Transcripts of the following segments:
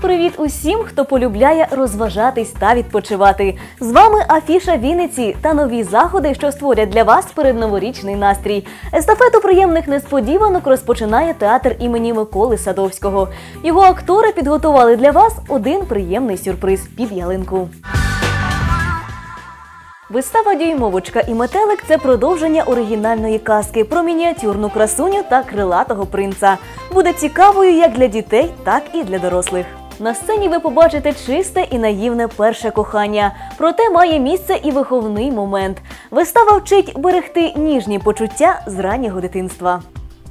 Привіт усім, хто полюбляє розважатись та відпочивати. З вами Афіша Вінниці та нові заходи, що створять для вас передноворічний настрій. Естафету приємних несподіванок розпочинає театр імені Миколи Садовського. Його актори підготували для вас один приємний сюрприз під ялинку. Вистава Дюймовочка і метелик це продовження оригінальної казки про мініатюрну красуню та крилатого принца. Буде цікавою як для дітей, так і для дорослих. На сцені ви побачите чисте і наївне перше кохання. Проте має місце і виховний момент. Вистава вчить берегти ніжні почуття з раннього дитинства.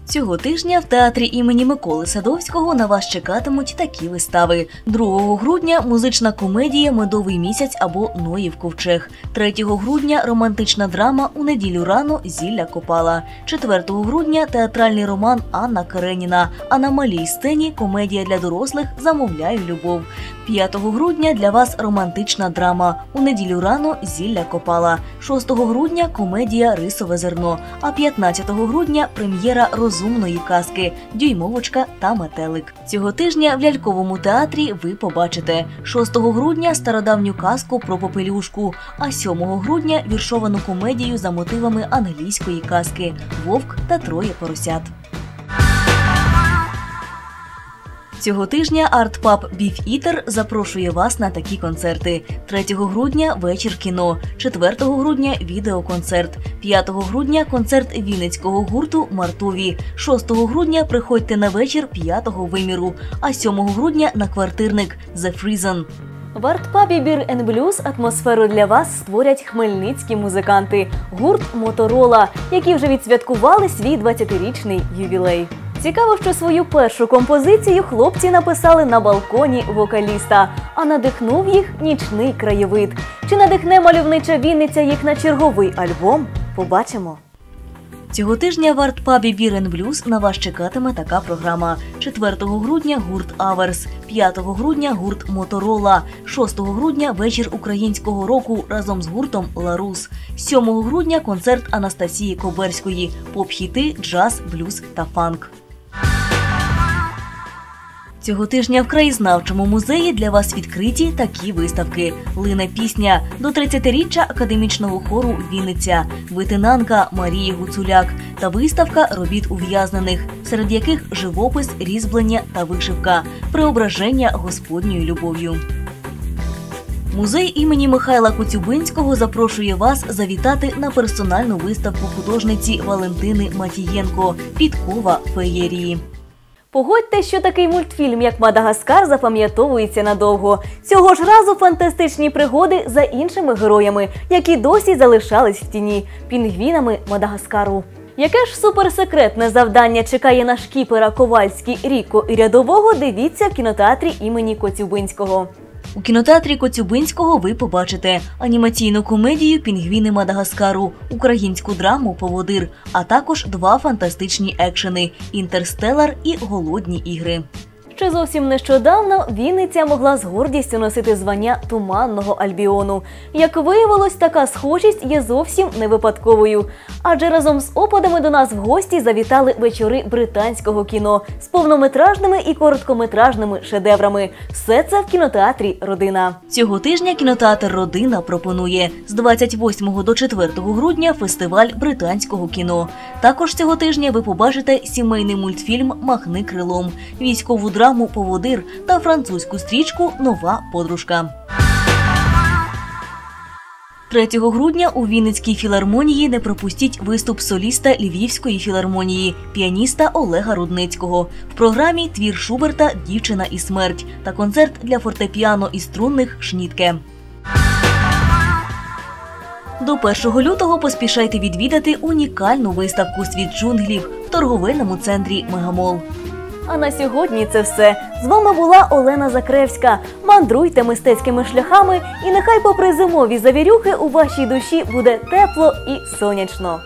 Цього тижня в театрі імені Миколи Садовського на вас чекатимуть такі вистави: 2 грудня музична комедія Медовий місяць або Ноїв ковчег. 3 грудня романтична драма у неділю рано Зілля Копала. 4 грудня театральний роман Анна Кареніна. А на малій сцені комедія для дорослих Замовляю любов. 5 грудня для вас романтична драма. У неділю рано Зілля Копала. 6 грудня комедія Рисове зерно. А 15 грудня прем'єра розумної казки Дюймовочка та метелик. Цього тижня в ляльковому театрі ви побачите 6 грудня стародавню казку про попелюшку, а 7 грудня віршовану комедію за мотивами англійської казки Вовк та троє поросят. Цього тижня артпаб Біф Ітер запрошує вас на такі концерти: 3 грудня вечір кіно, 4 грудня відеоконцерт, 5 грудня концерт Вінницького гурту Мартові, 6 грудня приходьте на вечір п'ятого виміру, а 7 грудня на квартирник The Freezon. В артпабі Бір Блюз атмосферу для вас створять хмельницькі музиканти гурт Моторола, які вже відсвяткували свій 20-річний ювілей. Цікаво, що свою першу композицію хлопці написали на балконі вокаліста, а надихнув їх нічний краєвид. Чи надихне мальовнича Вінниця їх на черговий альбом? Побачимо. Цього тижня в артпабі Бірен Блюз на вас чекатиме така програма: 4 грудня гурт Аверс, 5 грудня гурт Моторола, 6 грудня вечір українського року разом з гуртом Ларус, 7 грудня концерт Анастасії Коберської, поп-хіти, джаз, блюз та фанк. Цього тижня в краєзнавчому музеї для вас відкриті такі виставки: Лина пісня. До 30-річчя академічного хору Вінниця, витинанка Марії Гуцуляк. Та виставка робіт ув'язнених, серед яких живопис, різьблення та вишивка, преображення Господньою любов'ю. Музей імені Михайла Коцюбинського запрошує вас завітати на персональну виставку художниці Валентини Матієнко Підкова феєрії. Погодьте, що такий мультфільм, як Мадагаскар, запам'ятовується надовго. Цього ж разу фантастичні пригоди за іншими героями, які досі залишались в тіні пінгвінами Мадагаскару. Яке ж суперсекретне завдання чекає на шкіпера Ковальський Ріко і рядового? Дивіться в кінотеатрі імені Коцюбинського. У кінотеатрі Коцюбинського ви побачите анімаційну комедію Пінгвіни Мадагаскару, українську драму Поводир, а також два фантастичні екшени Інтерстелар і Голодні ігри. Ще зовсім нещодавно Вінниця могла з гордістю носити звання туманного альбіону. Як виявилось, така схожість є зовсім не випадковою. Адже разом з опадами до нас в гості завітали вечори британського кіно з повнометражними і короткометражними шедеврами. Все це в кінотеатрі Родина. Цього тижня кінотеатр Родина пропонує з 28 до 4 грудня фестиваль британського кіно. Також цього тижня ви побачите сімейний мультфільм Махни крилом, військову драму Поводир та французьку стрічку Нова подружка. 3 грудня у Вінницькій філармонії не пропустіть виступ соліста Львівської філармонії, піаніста Олега Рудницького. В програмі твір Шуберта Дівчина і смерть та концерт для фортепіано і струнних шнітке. До 1 лютого поспішайте відвідати унікальну виставку Світ джунглів в торговельному центрі Мегамол. А на сьогодні це все. З вами була Олена Закревська. Мандруйте мистецькими шляхами, і нехай, попри зимові завірюхи, у вашій душі буде тепло і сонячно.